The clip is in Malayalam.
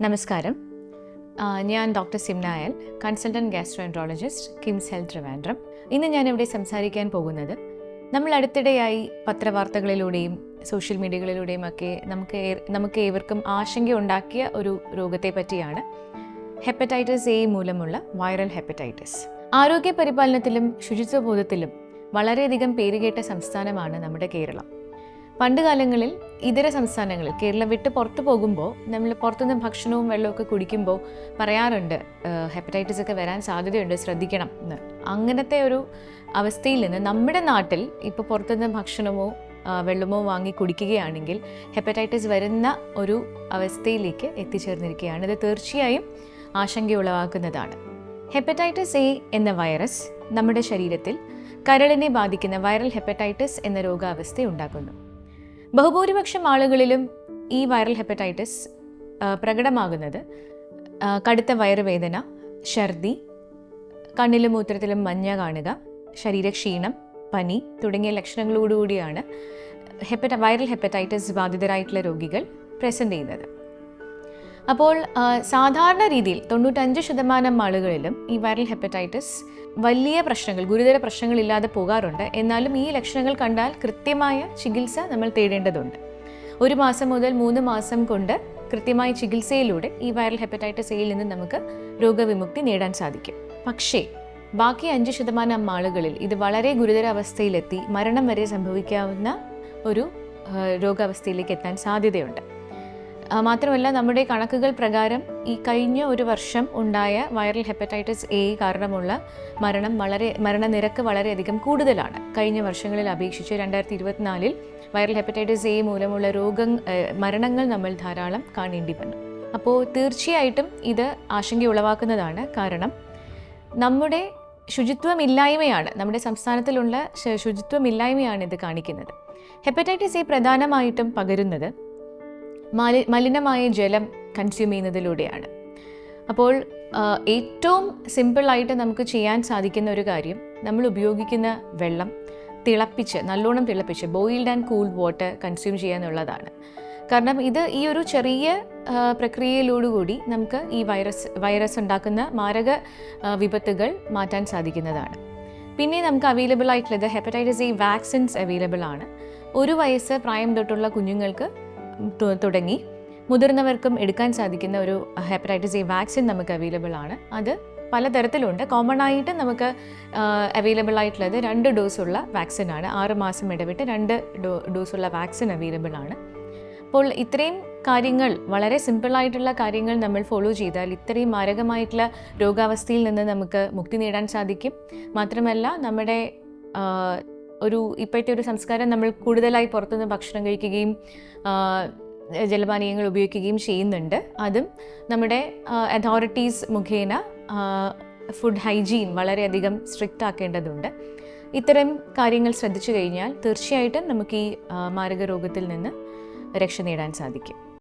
നമസ്കാരം. ഞാൻ doctor Simnayal consultant gastroenterologist KIMS health Trivandrum ഇന്ന് ഞാനിവിടെ സംസാരിക്കാൻ പോകുന്നത് നമ്മൾ അടുത്തിടെയായി പത്രവാർത്തകളിലൂടെയും സോഷ്യൽ മീഡിയകളിലൂടെയും ഒക്കെ നമുക്ക് നമുക്ക് ഏവർക്കും ആശങ്ക ഉണ്ടാക്കിയ ഒരു രോഗത്തെ പറ്റിയാണ് ഹെപ്പറ്റൈറ്റിസ് എ മൂലമുള്ള വൈറൽ ഹെപ്പറ്റൈറ്റിസ്. ആരോഗ്യ പരിപാലനത്തിലും ശുചിത്വബോധത്തിലും വളരെയധികം പേരുകേട്ട സംസ്ഥാനമാണ് നമ്മുടെ കേരളം. പണ്ട് കാലങ്ങളിൽ ഇതര സംസ്ഥാനങ്ങളിൽ കേരളം വിട്ട് പുറത്തു പോകുമ്പോൾ നമ്മൾ പുറത്തുനിന്ന് ഭക്ഷണവും വെള്ളമൊക്കെ കുടിക്കുമ്പോൾ പറയാറുണ്ട് ഹെപ്പറ്റൈറ്റിസ് ഒക്കെ വരാൻ സാധ്യതയുണ്ട് ശ്രദ്ധിക്കണം എന്ന്. അങ്ങനത്തെ ഒരു അവസ്ഥയിൽ നിന്ന് നമ്മുടെ നാട്ടിൽ ഇപ്പോൾ പുറത്തുനിന്ന് ഭക്ഷണമോ വെള്ളമോ വാങ്ങി കുടിക്കുകയാണെങ്കിൽ ഹെപ്പറ്റൈറ്റിസ് വരുന്ന ഒരു അവസ്ഥയിലേക്ക് എത്തിച്ചേർന്നിരിക്കുകയാണ്. ഇത് തീർച്ചയായും ആശങ്കയുളവാക്കുന്നതാണ്. ഹെപ്പറ്റൈറ്റിസ് എ എന്ന വൈറസ് നമ്മുടെ ശരീരത്തിൽ കരളിനെ ബാധിക്കുന്ന വൈറൽ ഹെപ്പറ്റൈറ്റിസ് എന്ന രോഗാവസ്ഥ ഉണ്ടാക്കുന്നു. ബഹുഭൂരിപക്ഷം ആളുകളിലും ഈ വൈറൽ ഹെപ്പറ്റൈറ്റിസ് പ്രകടമാകുന്നത് കടുത്ത വയറുവേദന ഛർദി കണ്ണിലും മൂത്രത്തിലും മഞ്ഞ കാണുക ശരീരക്ഷീണം പനി തുടങ്ങിയ ലക്ഷണങ്ങളോടുകൂടിയാണ് ഹെപ്പറ്റ വൈറൽ ഹെപ്പറ്റൈറ്റിസ് ബാധിതരായിട്ടുള്ള രോഗികൾ പ്രസന്റ് ചെയ്യുന്നത്. അപ്പോൾ സാധാരണ രീതിയിൽ തൊണ്ണൂറ്റഞ്ച് ശതമാനം ആളുകളിലും ഈ വൈറൽ ഹെപ്പറ്റൈറ്റിസ് വലിയ പ്രശ്നങ്ങൾ ഗുരുതര പ്രശ്നങ്ങൾ ഇല്ലാതെ പോകാറുണ്ട്. എന്നാലും ഈ ലക്ഷണങ്ങൾ കണ്ടാൽ കൃത്യമായ ചികിത്സ നമ്മൾ തേടേണ്ടതുണ്ട്. ഒരു മാസം മുതൽ മൂന്ന് മാസം കൊണ്ട് കൃത്യമായ ചികിത്സയിലൂടെ ഈ വൈറൽ ഹെപ്പറ്റൈറ്റിസ് എയിൽ നിന്ന് നമുക്ക് രോഗവിമുക്തി നേടാൻ സാധിക്കും. പക്ഷേ ബാക്കി അഞ്ച് ശതമാനം ആളുകളിൽ ഇത് വളരെ ഗുരുതര അവസ്ഥയിലെത്തി മരണം വരെ സംഭവിക്കാവുന്ന ഒരു രോഗാവസ്ഥയിലേക്ക് എത്താൻ സാധ്യതയുണ്ട്. മാത്രമല്ല നമ്മുടെ കണക്കുകൾ പ്രകാരം ഈ കഴിഞ്ഞ ഒരു വർഷം ഉണ്ടായ വൈറൽ ഹെപ്പറ്റൈറ്റിസ് എ കാരണമുള്ള മരണം വളരെ മരണനിരക്ക് വളരെയധികം കൂടുതലാണ്. കഴിഞ്ഞ വർഷങ്ങളിൽ അപേക്ഷിച്ച് രണ്ടായിരത്തി ഇരുപത്തിനാലിൽ വൈറൽ ഹെപ്പറ്റൈറ്റിസ് എ മൂലമുള്ള രോഗം മരണങ്ങൾ നമ്മൾ ധാരാളം കാണേണ്ടി വന്നു. അപ്പോൾ തീർച്ചയായിട്ടും ഇത് ആശങ്ക ഉളവാക്കുന്നതാണ് കാരണം നമ്മുടെ ശുചിത്വമില്ലായ്മയാണ് നമ്മുടെ സംസ്ഥാനത്തിലുള്ള ശുചിത്വമില്ലായ്മയാണ് ഇത് കാണിക്കുന്നത്. ഹെപ്പറ്റൈറ്റിസ് എ പ്രധാനമായിട്ടും പകരുന്നത് മലി മലിനമായ ജലം കൺസ്യൂം ചെയ്യുന്നതിലൂടെയാണ്. അപ്പോൾ ഏറ്റവും സിമ്പിളായിട്ട് നമുക്ക് ചെയ്യാൻ സാധിക്കുന്ന ഒരു കാര്യം നമ്മൾ ഉപയോഗിക്കുന്ന വെള്ളം തിളപ്പിച്ച് നല്ലോണം തിളപ്പിച്ച് boiled and cool water consume ചെയ്യുക എന്നുള്ളതാണ് കാരണം ഇത് ഈ ഒരു ചെറിയ പ്രക്രിയയിലൂടുകൂടി നമുക്ക് ഈ വൈറസ് വൈറസ് ഉണ്ടാക്കുന്ന മാരക വിപത്തുകൾ മാറ്റാൻ സാധിക്കുന്നതാണ്. പിന്നെ നമുക്ക് അവൈലബിൾ ആയിട്ടുള്ളത് ഹെപ്പറ്റൈറ്റിസ് എ വാക്സിൻസ് അവൈലബിൾ ആണ്. ഒരു വയസ്സ് പ്രായം തൊട്ടുള്ള കുഞ്ഞുങ്ങൾക്ക് തുടങ്ങി. മുതിർന്നവർക്കും എടുക്കാൻ സാധിക്കുന്ന ഒരു ഹെപ്പറ്റൈറ്റിസ് എ വാക്സിൻ നമുക്ക് അവൈലബിൾ ആണ്. അത് പലതരത്തിലുണ്ട്. കോമൺ ആയിട്ട് നമുക്ക് അവൈലബിൾ ആയിട്ടുള്ളത് രണ്ട് ഡോസുള്ള വാക്സിൻ ആണ്. ആറ് മാസം ഇടവിട്ട് രണ്ട് ഡോ ഡോസുള്ള വാക്സിൻ അവൈലബിൾ ആണ്. അപ്പോൾ ഇത്രയും കാര്യങ്ങൾ വളരെ സിമ്പിളായിട്ടുള്ള കാര്യങ്ങൾ നമ്മൾ ഫോളോ ചെയ്താൽ ഇത്രയും മാരകമായിട്ടുള്ള രോഗാവസ്ഥയിൽ നിന്ന് നമുക്ക് മുക്തി നേടാൻ സാധിക്കും. മാത്രമല്ല നമ്മുടെ ഒരു ഇപ്പോഴത്തെ ഒരു സംസ്കാരം നമ്മൾ കൂടുതലായി പുറത്തുനിന്ന് ഭക്ഷണം കഴിക്കുകയും ജലപാനീയങ്ങൾ ഉപയോഗിക്കുകയും ചെയ്യുന്നുണ്ട്. അതും നമ്മുടെ അതോറിറ്റീസ് മുഖേന ഫുഡ് ഹൈജീൻ വളരെയധികം സ്ട്രിക്റ്റ് ആക്കേണ്ടതുണ്ട്. ഇത്തരം കാര്യങ്ങൾ ശ്രദ്ധിച്ചു കഴിഞ്ഞാൽ തീർച്ചയായിട്ടും നമുക്ക് ഈ മാരക രോഗത്തിൽ നിന്ന് രക്ഷ നേടാൻ സാധിക്കും.